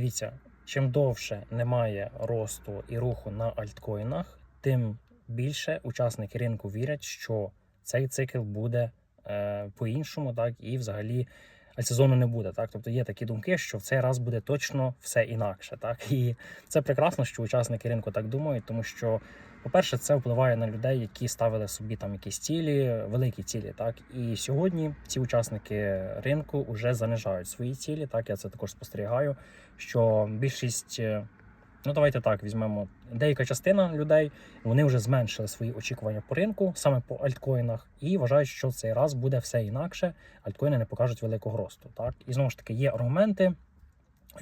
Дивіться, чим довше немає росту і руху на альткоїнах, тим більше учасники ринку вірять, що цей цикл буде е, по-іншому, так і взагалі альтсезону не буде. Так, тобто є такі думки, що в цей раз буде точно все інакше. Так, і це прекрасно, що учасники ринку так думають, тому що. По-перше, це впливає на людей, які ставили собі там якісь цілі, великі цілі. Так і сьогодні ці учасники ринку вже занижають свої цілі. Так я це також спостерігаю. Що більшість, ну давайте так візьмемо деяка частина людей, вони вже зменшили свої очікування по ринку, саме по альткоїнах, і вважають, що цей раз буде все інакше. Альткоїни не покажуть великого росту. Так і знову ж таки є аргументи.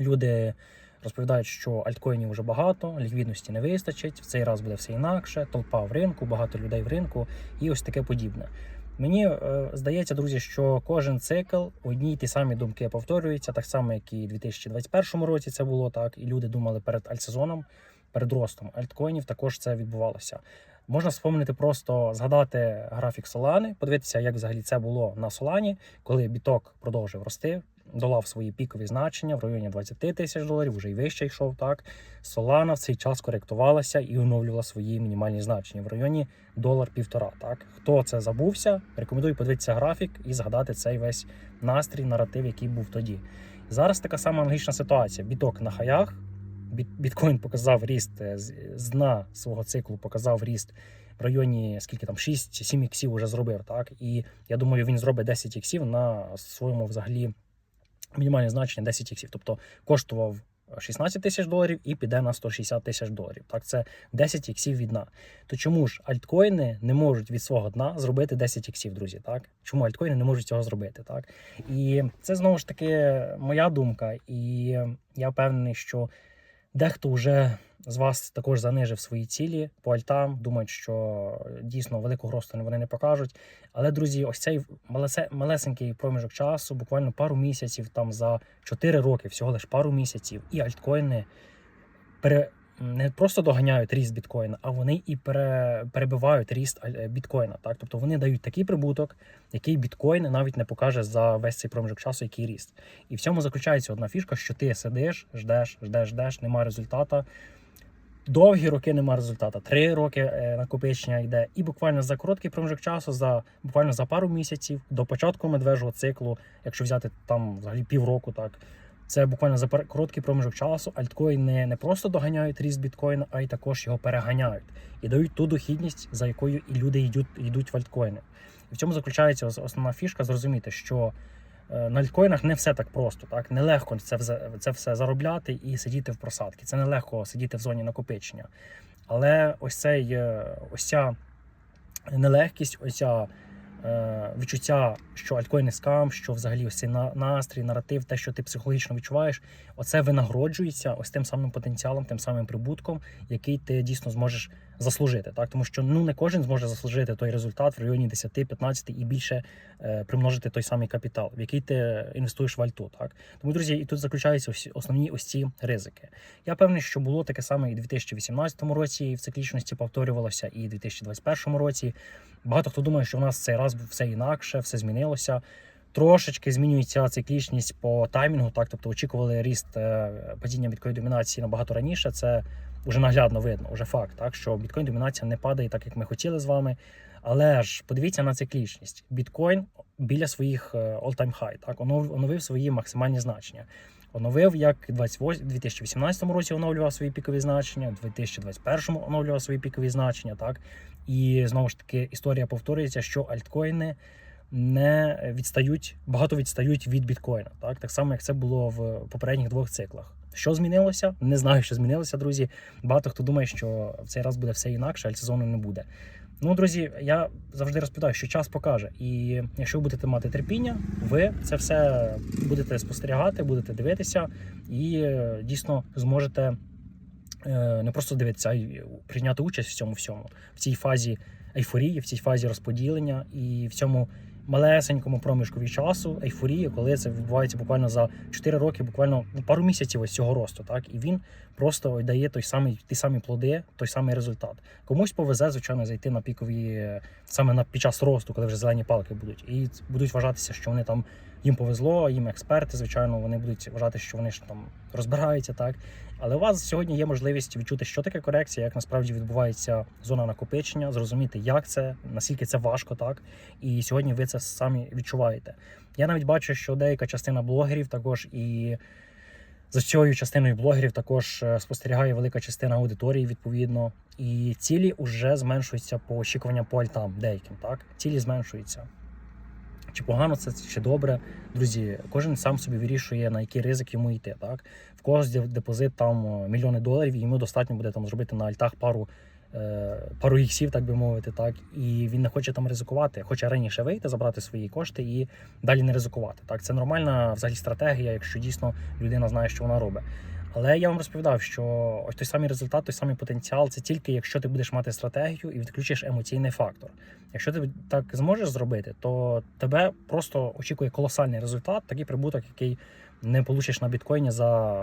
Люди розповідають, що альткоїнів вже багато, ліквідності не вистачить. В цей раз буде все інакше. Толпа в ринку, багато людей в ринку і ось таке подібне. Мені е, здається, друзі, що кожен цикл одні й ті самі думки повторюються, так само, як і у 2021 році це було так. І люди думали перед альтсезоном, перед ростом альткоїнів також це відбувалося. Можна вспомнити просто згадати графік Солани, подивитися, як взагалі це було на Солані, коли біток продовжив рости, долав свої пікові значення в районі 20 тисяч доларів, вже й вище йшов. Так Солана в цей час коректувалася і оновлювала свої мінімальні значення в районі долар півтора. Так хто це забувся, рекомендую подивитися графік і згадати цей весь настрій, наратив, який був тоді. Зараз така сама аналогічна ситуація. Біток на хаях. Біткоін показав ріст е, з дна свого циклу, показав ріст в районі скільки там 6-7 іксів вже зробив. Так і я думаю, він зробить 10 іксів на своєму взагалі мінімальне значення 10 іксів. Тобто коштував 16 тисяч доларів і піде на 160 тисяч доларів. Так, це 10 іксів від дна. То чому ж альткоїни не можуть від свого дна зробити 10 іксів, друзі? Так чому альткоїни не можуть цього зробити? Так і це знову ж таки моя думка, і я впевнений, що дехто вже з вас також занижив свої цілі по альтам, думають, що дійсно великого росту вони не покажуть. Але, друзі, ось цей малесе- малесенький проміжок часу, буквально пару місяців, там за 4 роки, всього лиш пару місяців, і альткоїни пере, не просто доганяють ріст біткоїна, а вони і пере, перебивають ріст аль- біткоїна. Так? Тобто вони дають такий прибуток, який біткоін навіть не покаже за весь цей проміжок часу, який ріст. І в цьому заключається одна фішка, що ти сидиш, ждеш, ждеш, ждеш, немає результата. Довгі роки немає результату. Три роки е, накопичення йде, і буквально за короткий проміжок часу, за буквально за пару місяців до початку медвежого циклу, якщо взяти там взагалі півроку, так це буквально за короткий проміжок часу. Альткоїни не просто доганяють ріст біткоїна, а й також його переганяють і дають ту дохідність, за якою і люди йдуть, йдуть в альткоїни. І в цьому заключається основна фішка зрозуміти, що е, на альткоїнах не все так просто, так нелегко це це все заробляти і сидіти в просадки. Це нелегко сидіти в зоні накопичення. Але ось цей е, ось ця нелегкість, ось ця відчуття, що альткоїни скам, що взагалі ось цей настрій, наратив, те, що ти психологічно відчуваєш, оце винагороджується ось тим самим потенціалом, тим самим прибутком, який ти дійсно зможеш заслужити. Так, тому що ну не кожен зможе заслужити той результат в районі 10, 15 і більше е, примножити той самий капітал, в який ти інвестуєш в альту. Так тому, друзі, і тут заключаються всі основні ось ці ризики. Я певний, що було таке саме і в 2018 році, і в циклічності повторювалося, і в 2021 році. Багато хто думає, що в нас цей раз все інакше, все змінилося. Трошечки змінюється циклічність по таймінгу, так тобто очікували ріст е, падіння біткоін домінації набагато раніше. Це вже наглядно видно, вже факт, так що біткоін домінація не падає так, як ми хотіли з вами. Але ж подивіться на циклічність. Біткоін біля своїх е, all-time high, так онов- оновив свої максимальні значення. Оновив як 28 у 2018 році оновлював свої пікові значення, у 2021 оновлював свої пікові значення. Так і знову ж таки історія повторюється, що альткоїни не відстають, багато відстають від біткоїна. Так, так само, як це було в попередніх двох циклах. Що змінилося? Не знаю, що змінилося, друзі. Багато хто думає, що в цей раз буде все інакше, а сезону не буде. Ну, друзі, я завжди розповідаю, що час покаже. І якщо ви будете мати терпіння, ви це все будете спостерігати, будете дивитися і дійсно зможете е, не просто дивитися, а й прийняти участь в цьому всьому, в цій фазі ейфорії, в цій фазі розподілення і в цьому малесенькому проміжкові часу ейфорії, коли це відбувається буквально за 4 роки, буквально ну, пару місяців ось цього росту. Так і він просто дає той самий ті самі плоди, той самий результат. Комусь повезе, звичайно, зайти на пікові саме на під час росту, коли вже зелені палки будуть, і будуть вважатися, що вони там їм повезло, їм експерти, звичайно, вони будуть вважати, що вони ж там розбираються, так. Але у вас сьогодні є можливість відчути, що таке корекція, як насправді відбувається зона накопичення, зрозуміти, як це, наскільки це важко, так. І сьогодні ви це самі відчуваєте. Я навіть бачу, що деяка частина блогерів також і за цією частиною блогерів також е, спостерігає велика частина аудиторії, відповідно. І цілі вже зменшуються по очікуванням по альтам деяким. Так, цілі зменшуються. Чи погано це, чи добре. Друзі, кожен сам собі вирішує, на який ризик йому йти. Так? В когось депозит там е, мільйони доларів, і йому достатньо буде там зробити на альтах пару, е, пару іксів, так би мовити, так, і він не хоче там ризикувати, хоче раніше вийти, забрати свої кошти і далі не ризикувати. Так, це нормальна взагалі стратегія, якщо дійсно людина знає, що вона робить. Але я вам розповідав, що ось той самий результат, той самий потенціал це тільки якщо ти будеш мати стратегію і відключиш емоційний фактор. Якщо ти так зможеш зробити, то тебе просто очікує колосальний результат, такий прибуток, який не получиш на біткоїні за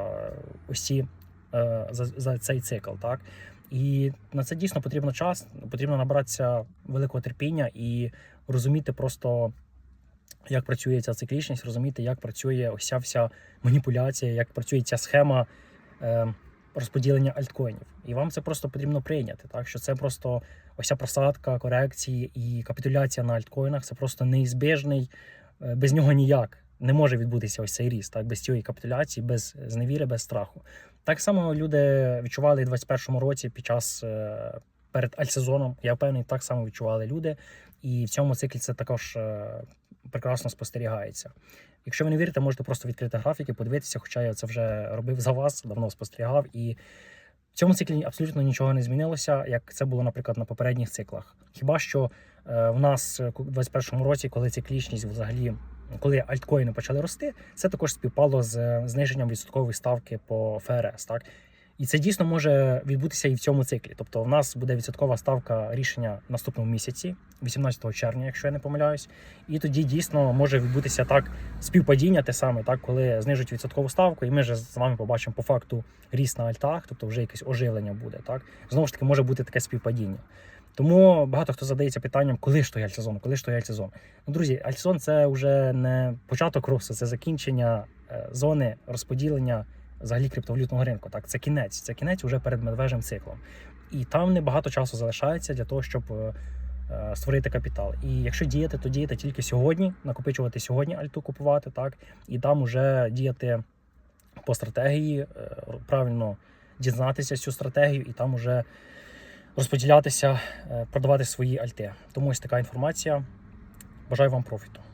ось е, за, за цей цикл. Так і на це дійсно потрібно час, потрібно набратися великого терпіння і розуміти просто. Як працює ця циклічність, розуміти, як працює ось ця вся маніпуляція, як працює ця схема е, розподілення альткоїнів. І вам це просто потрібно прийняти. Так що це просто ось ця просадка, корекції і капітуляція на альткоїнах це просто неізбіжний, е, без нього ніяк не може відбутися ось цей ріст, так без цієї капітуляції, без зневіри, без страху. Так само люди відчували в 2021 році під час е, перед альтсезоном. Я впевнений, так само відчували люди. І в цьому циклі це також е, прекрасно спостерігається. Якщо ви не вірите, можете просто відкрити графіки, подивитися, хоча я це вже робив за вас, давно спостерігав. І в цьому циклі абсолютно нічого не змінилося, як це було, наприклад, на попередніх циклах. Хіба що е, в нас у 2021 році, коли циклічність взагалі. Коли альткоїни почали рости, це також співпало з зниженням відсоткової ставки по ФРС. Так і це дійсно може відбутися і в цьому циклі. Тобто, в нас буде відсоткова ставка рішення в наступному місяці, 18 червня, якщо я не помиляюсь. І тоді дійсно може відбутися так співпадіння, те саме, так коли знижують відсоткову ставку, і ми вже з вами побачимо по факту ріст на альтах, тобто вже якесь оживлення буде. Так знову ж таки може бути таке співпадіння. Тому багато хто задається питанням, коли ж той альтсезон, коли ж той альтсезон. Ну, друзі, альтсезон це вже не початок росту, це закінчення е, зони розподілення взагалі криптовалютного ринку. Так, це кінець, це кінець уже перед медвежим циклом. І там небагато часу залишається для того, щоб е, е, створити капітал. І якщо діяти, то діяти тільки сьогодні, накопичувати сьогодні альту купувати, так, і там уже діяти по стратегії, е, правильно дізнатися цю стратегію, і там уже розподілятися, продавати свої альти. Тому ось така інформація. Бажаю вам профіту.